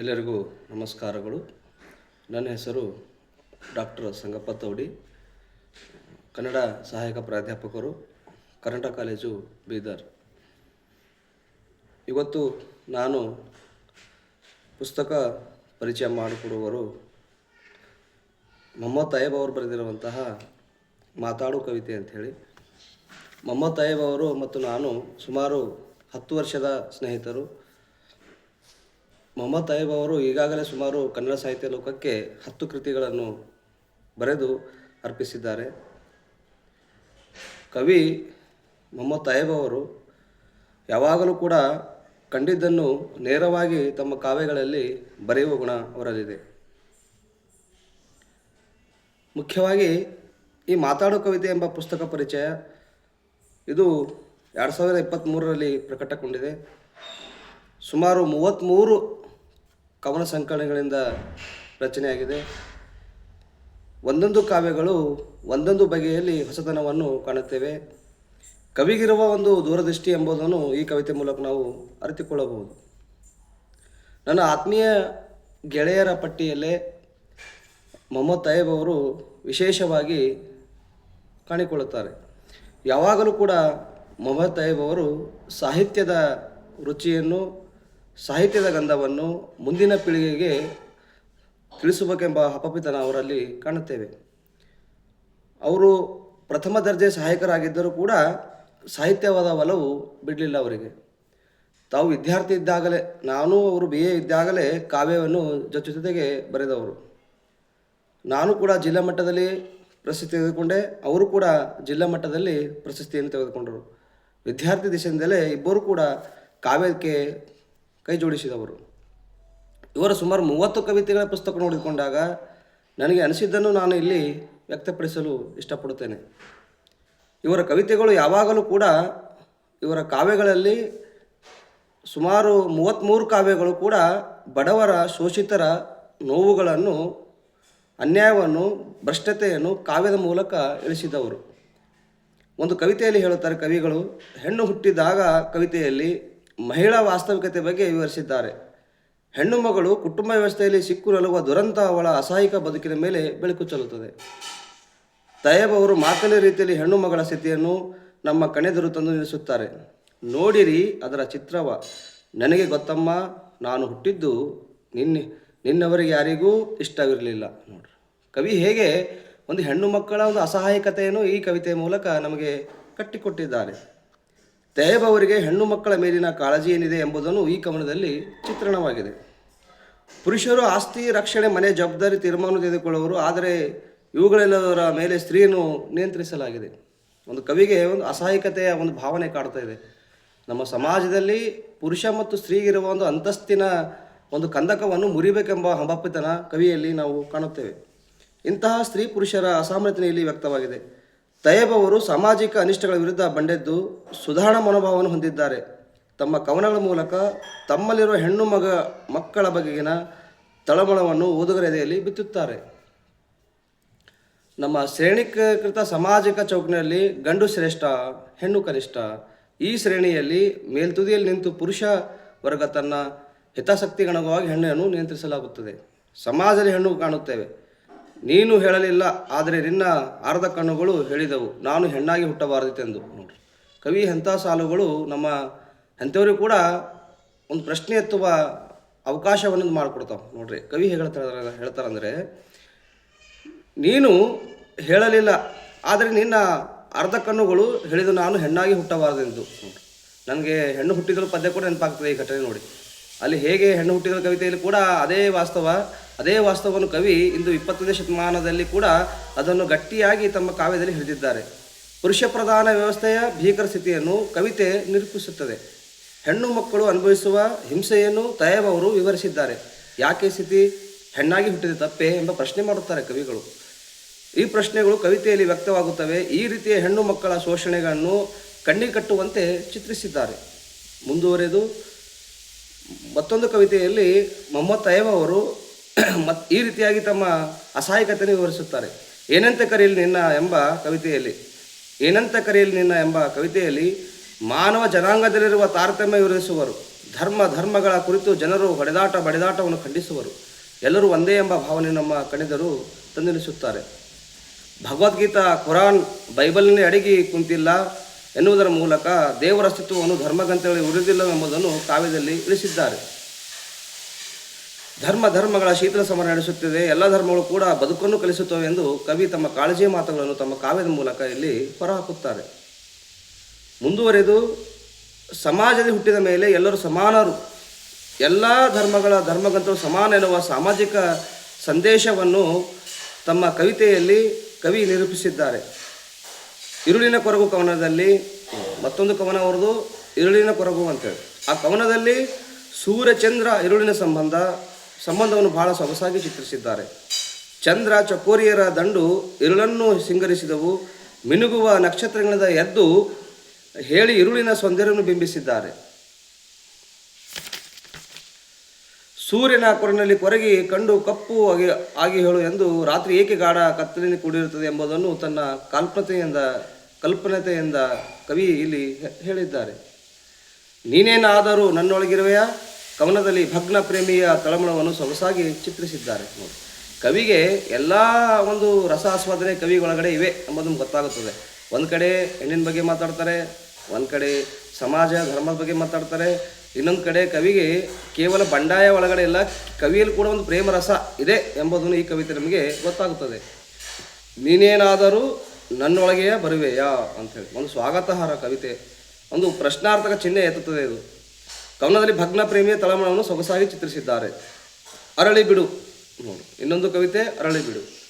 ಎಲ್ಲರಿಗೂ ನಮಸ್ಕಾರಗಳು. ನನ್ನ ಹೆಸರು ಡಾಕ್ಟರ್ ಸಂಗಪ್ಪ ತೌಡಿ. ಕನ್ನಡ ಸಹಾಯಕ ಪ್ರಾಧ್ಯಾಪಕರು, ಕರ್ನಾಟಕ ಕಾಲೇಜು, ಬೀದರ್. ಇವತ್ತು ನಾನು ಪುಸ್ತಕ ಪರಿಚಯ ಮಾಡಿಕೊಡುವರು ಮೊಹಮ್ಮದ್ ತಾಯೇಬ್ ಅವರು ಬರೆದಿರುವಂತಹ ಮಾತಾಡು ಕವಿತೆ ಅಂಥೇಳಿ. ಮೊಹಮ್ಮದ್ ತಾಯೇಬ್ ಅವರು ಮತ್ತು ನಾನು ಸುಮಾರು ಹತ್ತು ವರ್ಷದ ಸ್ನೇಹಿತರು. ಮೊಹಮ್ಮದ್ ತಾಯಿಬ್ ಅವರು ಈಗಾಗಲೇ ಸುಮಾರು ಕನ್ನಡ ಸಾಹಿತ್ಯ ಲೋಕಕ್ಕೆ ಹತ್ತು ಕೃತಿಗಳನ್ನು ಬರೆದು ಅರ್ಪಿಸಿದ್ದಾರೆ. ಕವಿ ಮೊಹಮ್ಮದ್ ತಾಯಿಬ್ ಅವರು ಯಾವಾಗಲೂ ಕೂಡ ಕಂಡಿದ್ದನ್ನು ನೇರವಾಗಿ ತಮ್ಮ ಕಾವ್ಯಗಳಲ್ಲಿ ಬರೆಯುವ ಗುಣ ಅವರಲ್ಲಿದೆ. ಮುಖ್ಯವಾಗಿ ಈ ಮಾತಾಡೋ ಕವಿತೆ ಎಂಬ ಪುಸ್ತಕ ಪರಿಚಯ ಇದು ಎರಡು ಸಾವಿರದ ಇಪ್ಪತ್ತ್ಮೂರರಲ್ಲಿ ಪ್ರಕಟಗೊಂಡಿದೆ. ಸುಮಾರು ಮೂವತ್ತ್ಮೂರು ಕವನ ಸಂಕಲನಗಳಿಂದ ರಚನೆಯಾಗಿದೆ. ಒಂದೊಂದು ಕಾವ್ಯಗಳು ಒಂದೊಂದು ಬಗೆಯಲ್ಲಿ ಹೊಸತನವನ್ನು ಕಾಣುತ್ತೇವೆ. ಕವಿಗಿರುವ ಒಂದು ದೂರದೃಷ್ಟಿ ಎಂಬುದನ್ನು ಈ ಕವಿತೆ ಮೂಲಕ ನಾವು ಅರಿತುಕೊಳ್ಳಬಹುದು. ನನ್ನ ಆತ್ಮೀಯ ಗೆಳೆಯರ ಪಟ್ಟಿಯಲ್ಲೇ ಮೊಹಮ್ಮದ್ ತಯ್ಯಬ್ ಅವರು ವಿಶೇಷವಾಗಿ ಕಾಣಿಕೊಳ್ಳುತ್ತಾರೆ. ಯಾವಾಗಲೂ ಕೂಡ ಮೊಹಮ್ಮದ್ ತಯ್ಯಬ್ ಅವರು ಸಾಹಿತ್ಯದ ರುಚಿಯನ್ನು ಸಾಹಿತ್ಯದ ಗಂಧವನ್ನು ಮುಂದಿನ ಪೀಳಿಗೆಗೆ ತಿಳಿಸಬೇಕೆಂಬ ಹಪಪಿತನ ಅವರಲ್ಲಿ ಕಾಣುತ್ತೇವೆ. ಅವರು ಪ್ರಥಮ ದರ್ಜೆ ಸಹಾಯಕರಾಗಿದ್ದರೂ ಕೂಡ ಸಾಹಿತ್ಯವಾದ ಒಲವು ಬಿಡಲಿಲ್ಲ ಅವರಿಗೆ. ತಾವು ವಿದ್ಯಾರ್ಥಿ ಇದ್ದಾಗಲೇ, ನಾನು ಅವರು ಬಿ ಎ ಇದ್ದಾಗಲೇ ಕಾವ್ಯವನ್ನು ಜೊತೆ ಜೊತೆಗೆ ಬರೆದವರು. ನಾನು ಕೂಡ ಜಿಲ್ಲಾ ಮಟ್ಟದಲ್ಲಿ ಪ್ರಶಸ್ತಿ ತೆಗೆದುಕೊಂಡೆ, ಅವರು ಕೂಡ ಜಿಲ್ಲಾ ಮಟ್ಟದಲ್ಲಿ ಪ್ರಶಸ್ತಿಯನ್ನು ತೆಗೆದುಕೊಂಡರು. ವಿದ್ಯಾರ್ಥಿ ದಿಶೆಯಿಂದಲೇ ಇಬ್ಬರು ಕೂಡ ಕಾವ್ಯಕ್ಕೆ ಕೈ ಜೋಡಿಸಿದವರು. ಇವರ ಸುಮಾರು ಮೂವತ್ತು ಕವಿತೆಗಳ ಪುಸ್ತಕ ನೋಡಿಕೊಂಡಾಗ ನನಗೆ ಅನಿಸಿದ್ದನ್ನು ನಾನು ಇಲ್ಲಿ ವ್ಯಕ್ತಪಡಿಸಲು ಇಷ್ಟಪಡುತ್ತೇನೆ. ಇವರ ಕವಿತೆಗಳು ಯಾವಾಗಲೂ ಕೂಡ ಇವರ ಕಾವ್ಯಗಳಲ್ಲಿ ಸುಮಾರು ಮೂವತ್ತ್ಮೂರು ಕಾವ್ಯಗಳು ಕೂಡ ಬಡವರ ಶೋಷಿತರ ನೋವುಗಳನ್ನು, ಅನ್ಯಾಯವನ್ನು, ಭ್ರಷ್ಟತೆಯನ್ನು ಕಾವ್ಯದ ಮೂಲಕ ಇಳಿಸಿದವರು. ಒಂದು ಕವಿತೆಯಲ್ಲಿ ಹೇಳುತ್ತಾರೆ ಕವಿಗಳು, ಹೆಣ್ಣು ಹುಟ್ಟಿದಾಗ ಕವಿತೆಯಲ್ಲಿ ಮಹಿಳಾ ವಾಸ್ತವಿಕತೆ ಬಗ್ಗೆ ವಿವರಿಸಿದ್ದಾರೆ. ಹೆಣ್ಣು ಮಗಳು ಕುಟುಂಬ ವ್ಯವಸ್ಥೆಯಲ್ಲಿ ಸಿಕ್ಕು ನಲುವ ದುರಂತ ಅವಳ ಅಸಹಾಯಕ ಬದುಕಿನ ಮೇಲೆ ಬೆಳಕು ಚೆಲ್ಲುತ್ತದೆ. ತಯಬ್ ಅವರು ಮಾತನೇ ರೀತಿಯಲ್ಲಿ ಹೆಣ್ಣು ಮಗಳ ಸ್ಥಿತಿಯನ್ನು ನಮ್ಮ ಕಣೆದರು ತಂದು ನಿಲ್ಲಿಸುತ್ತಾರೆ. ನೋಡಿರಿ ಅದರ ಚಿತ್ರವ. ನನಗೆ ಗೊತ್ತಮ್ಮ, ನಾನು ಹುಟ್ಟಿದ್ದು ನಿನ್ನೆ, ನಿನ್ನವರಿಗೆ ಯಾರಿಗೂ ಇಷ್ಟವಿರಲಿಲ್ಲ. ನೋಡ್ರಿ. ಕವಿ ಹೇಗೆ ಒಂದು ಹೆಣ್ಣು ಮಕ್ಕಳ ಒಂದು ಅಸಹಾಯಕತೆಯನ್ನು ಈ ಕವಿತೆಯ ಮೂಲಕ ನಮಗೆ ಕಟ್ಟಿಕೊಟ್ಟಿದ್ದಾರೆ. ತೇಬ್ ಅವರಿಗೆ ಹೆಣ್ಣು ಮಕ್ಕಳ ಮೇಲಿನ ಕಾಳಜಿ ಏನಿದೆ ಎಂಬುದನ್ನು ಈ ಕವನದಲ್ಲಿ ಚಿತ್ರಣವಾಗಿದೆ. ಪುರುಷರು ಆಸ್ತಿ, ರಕ್ಷಣೆ, ಮನೆ, ಜವಾಬ್ದಾರಿ, ತೀರ್ಮಾನ ತೆಗೆದುಕೊಳ್ಳುವರು, ಆದರೆ ಇವುಗಳೆಲ್ಲದರ ಮೇಲೆ ಸ್ತ್ರೀಯನ್ನು ನಿಯಂತ್ರಿಸಲಾಗಿದೆ. ಒಂದು ಕವಿಗೆ ಒಂದು ಅಸಹಾಯಕತೆಯ ಒಂದು ಭಾವನೆ ಕಾಡ್ತಾ ಇದೆ. ನಮ್ಮ ಸಮಾಜದಲ್ಲಿ ಪುರುಷ ಮತ್ತು ಸ್ತ್ರೀಗಿರುವ ಒಂದು ಅಂತಸ್ತಿನ ಒಂದು ಕಂದಕವನ್ನು ಮುರಿಬೇಕೆಂಬ ಹಂಬಪಿತನ ಕವಿಯಲ್ಲಿ ನಾವು ಕಾಣುತ್ತೇವೆ. ಇಂತಹ ಸ್ತ್ರೀ ಪುರುಷರ ಅಸಾಮರ್ಥ್ಯ ಇಲ್ಲಿ ವ್ಯಕ್ತವಾಗಿದೆ. ತಯಬ್ ಅವರು ಸಾಮಾಜಿಕ ಅನಿಷ್ಟಗಳ ವಿರುದ್ಧ ಬಂಡೆದ್ದು ಸುಧಾರಣಾ ಮನೋಭಾವವನ್ನು ಹೊಂದಿದ್ದಾರೆ. ತಮ್ಮ ಕವನಗಳ ಮೂಲಕ ತಮ್ಮಲ್ಲಿರುವ ಹೆಣ್ಣು ಮಗ ಮಕ್ಕಳ ಬಗೆಗಿನ ತಳಮಳವನ್ನು ಓದುಗರೆದೆಯಲ್ಲಿ ಬಿತ್ತುತ್ತಾರೆ. ನಮ್ಮ ಶ್ರೇಣೀಕೃತ ಸಾಮಾಜಿಕ ಚೌಕಿನಲ್ಲಿ ಗಂಡು ಶ್ರೇಷ್ಠ, ಹೆಣ್ಣು ಕನಿಷ್ಠ, ಈ ಶ್ರೇಣಿಯಲ್ಲಿ ಮೇಲ್ತುದಿಯಲ್ಲಿ ನಿಂತು ಪುರುಷ ವರ್ಗ ತನ್ನ ಹಿತಾಸಕ್ತಿಗಣವಾಗಿ ಹೆಣ್ಣನ್ನು ನಿಯಂತ್ರಿಸಲಾಗುತ್ತದೆ. ಸಮಾಜದಲ್ಲಿ ಹೆಣ್ಣು ಕಾಣುತ್ತೇವೆ. ನೀನು ಹೇಳಲಿಲ್ಲ, ಆದರೆ ನಿನ್ನ ಅರ್ಧ ಕಣ್ಣುಗಳು ಹೇಳಿದವು. ನಾನು ಹೆಣ್ಣಾಗಿ ಹುಟ್ಟಬಾರದಿತ್ತೆಂದು ನೋಡ್ರಿ. ಕವಿ ಎಂಥ ಸಾಲುಗಳು ನಮ್ಮ ಎಂಥವ್ರಿಗೂ ಕೂಡ ಒಂದು ಪ್ರಶ್ನೆ ಎತ್ತುವ ಅವಕಾಶವನ್ನು ಮಾಡಿಕೊಡ್ತಾವೆ. ನೋಡ್ರಿ, ಕವಿ ಹೇಳ್ತಾರ ಹೇಳ್ತಾರೆ ಹೇಳ್ತಾರಂದರೆ, ನೀನು ಹೇಳಲಿಲ್ಲ, ಆದರೆ ನಿನ್ನ ಅರ್ಧ ಕಣ್ಣುಗಳು ಹೇಳಿದು ನಾನು ಹೆಣ್ಣಾಗಿ ಹುಟ್ಟಬಾರದೆಂದು. ನನಗೆ ಹೆಣ್ಣು ಹುಟ್ಟಿದ್ರೂ ಪದ್ಯ ಕೂಡ ನೆನಪಾಗ್ತದೆ ಈ ಘಟನೆ ನೋಡಿ. ಅಲ್ಲಿ ಹೇಗೆ ಹೆಣ್ಣು ಹುಟ್ಟಿದ ಕವಿತೆಯಲ್ಲಿ ಕೂಡ ಅದೇ ವಾಸ್ತವ. ಅದೇ ವಾಸ್ತವವನ್ನು ಕವಿ ಇಂದು ಇಪ್ಪತ್ತನೇ ಶತಮಾನದಲ್ಲಿ ಕೂಡ ಅದನ್ನು ಗಟ್ಟಿಯಾಗಿ ತಮ್ಮ ಕಾವ್ಯದಲ್ಲಿ ಹಿಡಿದಿದ್ದಾರೆ ಪುರುಷ ಪ್ರಧಾನ ವ್ಯವಸ್ಥೆಯ ಭೀಕರ ಸ್ಥಿತಿಯನ್ನು ಕವಿತೆ ನಿರೂಪಿಸುತ್ತದೆ. ಹೆಣ್ಣು ಮಕ್ಕಳು ಅನುಭವಿಸುವ ಹಿಂಸೆಯನ್ನು ತಯಬ್ ಅವರು ವಿವರಿಸಿದ್ದಾರೆ. ಯಾಕೆ ಸ್ಥಿತಿ ಹೆಣ್ಣಾಗಿ ಹುಟ್ಟಿದ ತಪ್ಪೆ ಎಂಬ ಪ್ರಶ್ನೆ ಮಾಡುತ್ತಾರೆ ಕವಿಗಳು. ಈ ಪ್ರಶ್ನೆಗಳು ಕವಿತೆಯಲ್ಲಿ ವ್ಯಕ್ತವಾಗುತ್ತವೆ. ಈ ರೀತಿಯ ಹೆಣ್ಣು ಮಕ್ಕಳ ಶೋಷಣೆಗಳನ್ನು ಕಣ್ಣಿಗೆ ಕಟ್ಟುವಂತೆ ಚಿತ್ರಿಸಿದ್ದಾರೆ. ಮುಂದುವರೆದು ಮತ್ತೊಂದು ಕವಿತೆಯಲ್ಲಿ ಮೊಹಮ್ಮದ್ ತಯಬ್ ಅವರು ಮತ್ ಈ ರೀತಿಯಾಗಿ ತಮ್ಮ ಅಸಹಾಯಕತೆಯನ್ನು ವಿವರಿಸುತ್ತಾರೆ. ಏನಂತ ಕರೆಯಲಿ ನಿನ್ನ ಎಂಬ ಕವಿತೆಯಲ್ಲಿ, ಏನಂತ ಕರೆಯಲಿ ನಿನ್ನ ಎಂಬ ಕವಿತೆಯಲ್ಲಿ, ಮಾನವ ಜನಾಂಗದಲ್ಲಿರುವ ತಾರತಮ್ಯ ವಿವರಿಸುವರು. ಧರ್ಮ, ಧರ್ಮಗಳ ಕುರಿತು ಜನರು ಹೊಡೆದಾಟ, ಬಡಿದಾಟವನ್ನು ಖಂಡಿಸುವರು. ಎಲ್ಲರೂ ಒಂದೇ ಎಂಬ ಭಾವನೆ ನಮ್ಮ ಕಣಿದರು ತಂದಿಳಿಸುತ್ತಾರೆ ಭಗವದ್ಗೀತಾ, ಕುರಾನ್ ಬೈಬಲ್ನೇ ಅಡಗಿ ಕುಂತಿಲ್ಲ ಎನ್ನುವುದರ ಮೂಲಕ ದೇವರ ಅಸ್ತಿತ್ವವನ್ನು ಧರ್ಮಗ್ರಂಥಗಳಲ್ಲಿ ಉಳಿದಿಲ್ಲವೆಂಬುದನ್ನು ಕಾವ್ಯದಲ್ಲಿ ಇಳಿಸಿದ್ದಾರೆ ಧರ್ಮ ಧರ್ಮಗಳ ಶೀತಲ ಸಮರ ನಡೆಸುತ್ತಿದೆ. ಎಲ್ಲ ಧರ್ಮಗಳು ಕೂಡ ಬದುಕನ್ನು ಕಲಿಸುತ್ತವೆ ಎಂದು ಕವಿ ತಮ್ಮ ಕಾಳಜಿ ಮಾತುಗಳನ್ನು ತಮ್ಮ ಕಾವ್ಯದ ಮೂಲಕ ಇಲ್ಲಿ ಹೊರಹಾಕುತ್ತಾರೆ. ಮುಂದುವರೆದು, ಸಮಾಜದಲ್ಲಿ ಹುಟ್ಟಿದ ಮೇಲೆ ಎಲ್ಲರೂ ಸಮಾನರು. ಎಲ್ಲ ಧರ್ಮಗಳ ಧರ್ಮಗ್ರಂಥರು ಸಮಾನ ಎನ್ನುವ ಸಾಮಾಜಿಕ ಸಂದೇಶವನ್ನು ತಮ್ಮ ಕವಿತೆಯಲ್ಲಿ ಕವಿ ನಿರೂಪಿಸಿದ್ದಾರೆ. ಇರುಳಿನ ಕೊರಗು ಕವನದಲ್ಲಿ ಮತ್ತೊಂದು ಕವನ ಅವರದು ಇರುಳಿನ ಕೊರಗು ಅಂತೇಳಿ ಆ ಕವನದಲ್ಲಿ ಸೂರ್ಯಚಂದ್ರ, ಇರುಳಿನ ಸಂಬಂಧ ಸಂಬಂಧವನ್ನು ಬಹಳ ಸೊಗಸಾಗಿ ಚಿತ್ರಿಸಿದ್ದಾರೆ. ಚಂದ್ರ ಚಕೋರಿಯರ ದಂಡು ಇರುಳನ್ನು ಸಿಂಗರಿಸಿದವು. ಮಿನುಗುವ ನಕ್ಷತ್ರಗಳಿಂದ ಎದ್ದು ಹೇಳಿ ಇರುಳಿನ ಸೌಂದರ್ಯವನ್ನು ಬಿಂಬಿಸಿದ್ದಾರೆ. ಸೂರ್ಯನ ಕೊರನಲ್ಲಿ ಕೊರಗಿ ಕಂಡು ಕಪ್ಪು ಆಗಿ ಆಗಿ ಹೇಳು ಎಂದು ರಾತ್ರಿ ಏಕೆ ಗಾಢ ಕತ್ತಲಿನ ಕೂಡಿರುತ್ತದೆ ಎಂಬುದನ್ನು ತನ್ನ ಕಲ್ಪನೆಯಿಂದ, ಕಲ್ಪನತೆಯಿಂದ ಕವಿ ಇಲ್ಲಿ ಹೇಳಿದ್ದಾರೆ. ನೀನೇನಾದರೂ ನನ್ನೊಳಗಿರುವೆಯಾ? ಕವನದಲ್ಲಿ ಭಗ್ನ ಪ್ರೇಮಿಯ ತಳಮಳವನ್ನು ಸೊಗಸಾಗಿ ಚಿತ್ರಿಸಿದ್ದಾರೆ. ನೋಡಿ ಕವಿಗೆ ಎಲ್ಲ ಒಂದು ರಸ ಆಸ್ವಾದನೆ ಕವಿ ಒಳಗಡೆ ಇವೆ ಎಂಬುದನ್ನು ಗೊತ್ತಾಗುತ್ತದೆ. ಒಂದು ಕಡೆ ಹೆಣ್ಣಿನ ಬಗ್ಗೆ ಮಾತಾಡ್ತಾರೆ, ಒಂದು ಕಡೆ ಸಮಾಜ, ಧರ್ಮದ ಬಗ್ಗೆ ಮಾತಾಡ್ತಾರೆ, ಇನ್ನೊಂದು ಕಡೆ ಕವಿಗೆ ಕೇವಲ ಬಂಡಾಯ ಒಳಗಡೆ ಇಲ್ಲ, ಕವಿಯಲ್ಲಿ ಕೂಡ ಒಂದು ಪ್ರೇಮ ರಸ ಇದೆ ಎಂಬುದನ್ನು ಈ ಕವಿತೆ ನಮಗೆ ಗೊತ್ತಾಗುತ್ತದೆ. ನೀನೇನಾದರೂ ನನ್ನೊಳಗೆಯೇ ಬರುವೆಯಾ? ಅಂಥೇಳಿ. ಒಂದು ಸ್ವಾಗತಾರ್ಹ ಕವಿತೆ, ಒಂದು ಪ್ರಶ್ನಾರ್ಥಕ ಚಿಹ್ನೆ ಎತ್ತುತ್ತದೆ ಇದು. ಕವನದಲ್ಲಿ ಭಗ್ನ ಪ್ರೇಮಿಯ ತಳಮಳವನ್ನು ಸೊಗಸಾಗಿ ಚಿತ್ರಿಸಿದ್ದಾರೆ. ಅರಳಿ ಬಿಡು. ನೋಡು ಇನ್ನೊಂದು ಕವಿತೆ ಅರಳಿ ಬಿಡು.